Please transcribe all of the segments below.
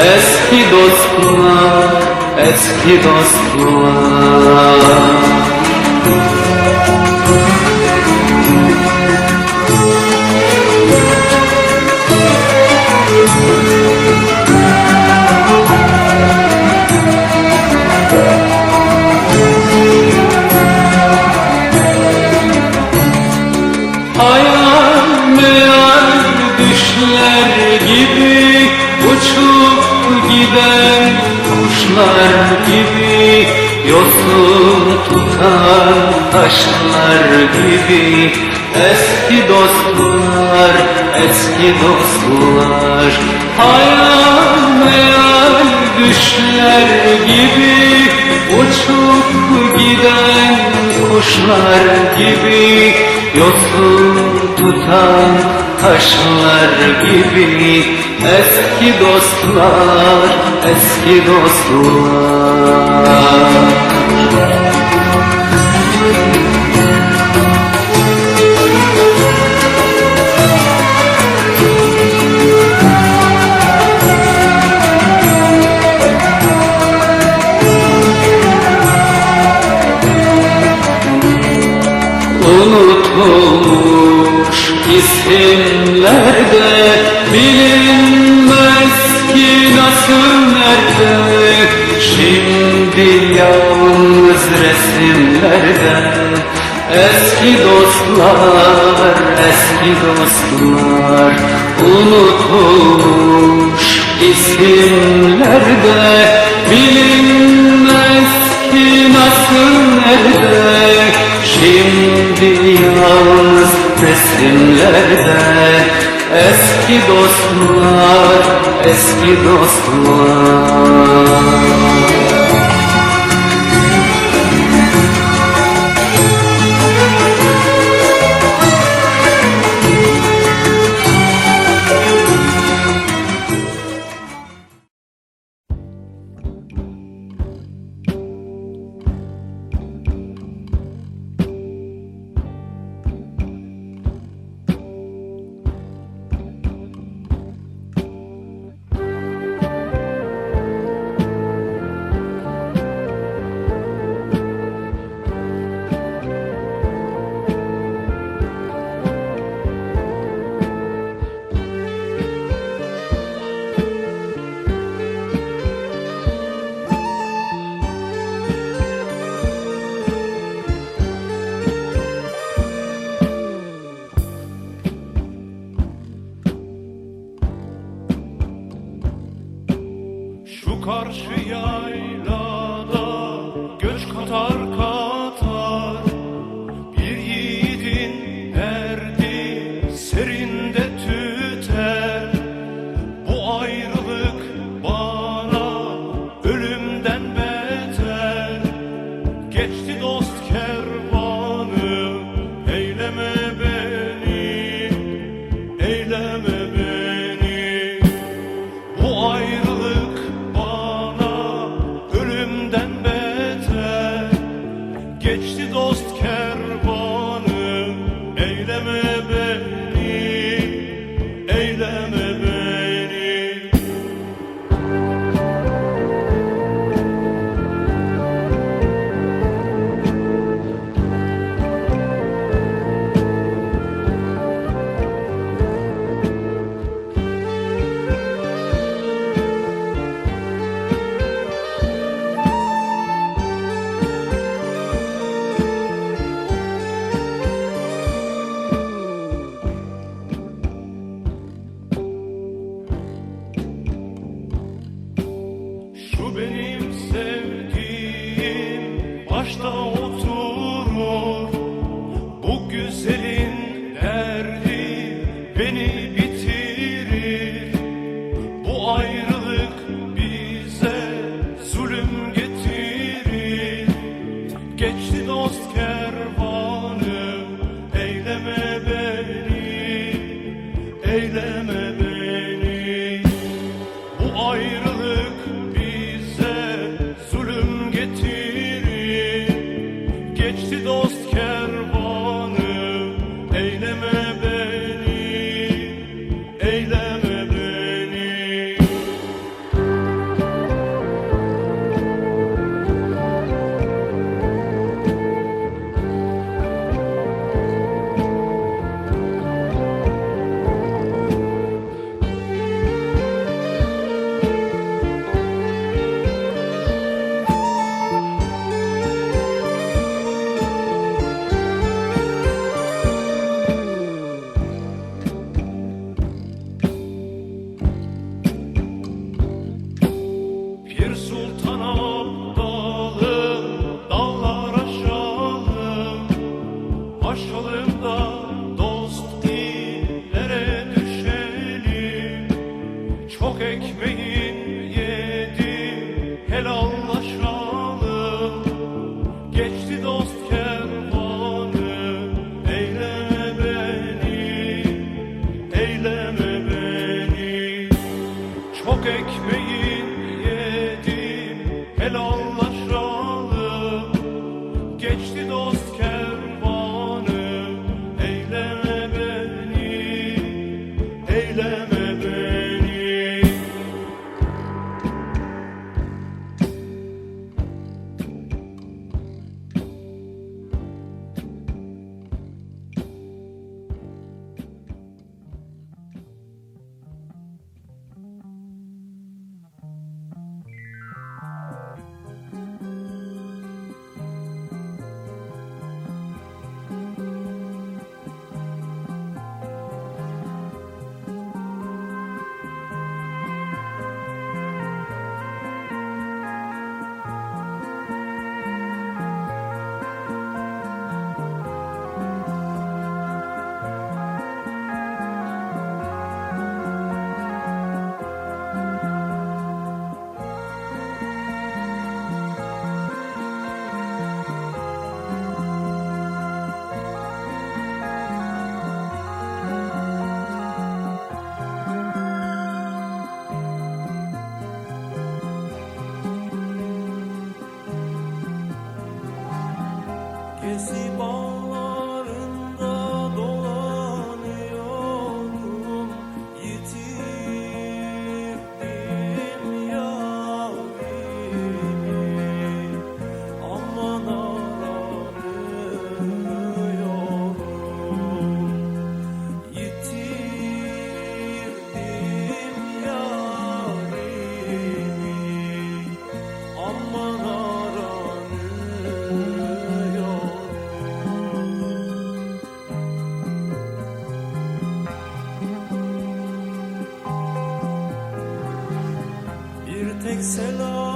Eski dostlar, eski dostlar kuşlar gibi Yosun tutan taşlar gibi. Eski dostlar, eski dostlar Hayal düşler gibi. Uçup giden kuşlar gibi Yosun tutan taşlar gibi Eski dostlar, eski dostlar Şimdi yalnız resimlerde Eski dostlar, eski dostlar Unutulmuş isimlerde Bilinmez ki nasıl nerede Şimdi yalnız resimlerde Eski dostlar, eski dostlar eure çok ekmeğin Bir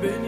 been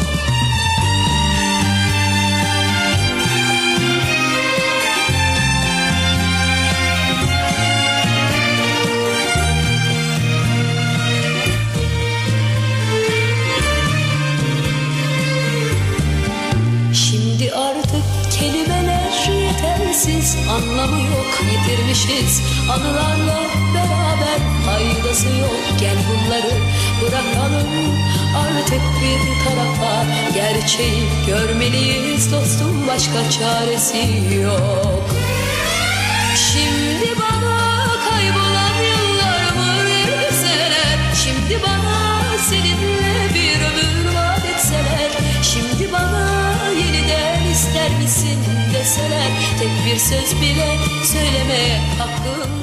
Anılarla beraber faydası yok. Gel bunları bırakalım. Artık bir tarafa Gerçeği görmeliyiz dostum. Başka çaresi yok. Şimdi bana kaybolan yıllarımı verseler? Şimdi bana seninle bir ömür vaat etseler? Şimdi bana yeniden ister misin deseler? Tek bir söz bile söylemeye hakkım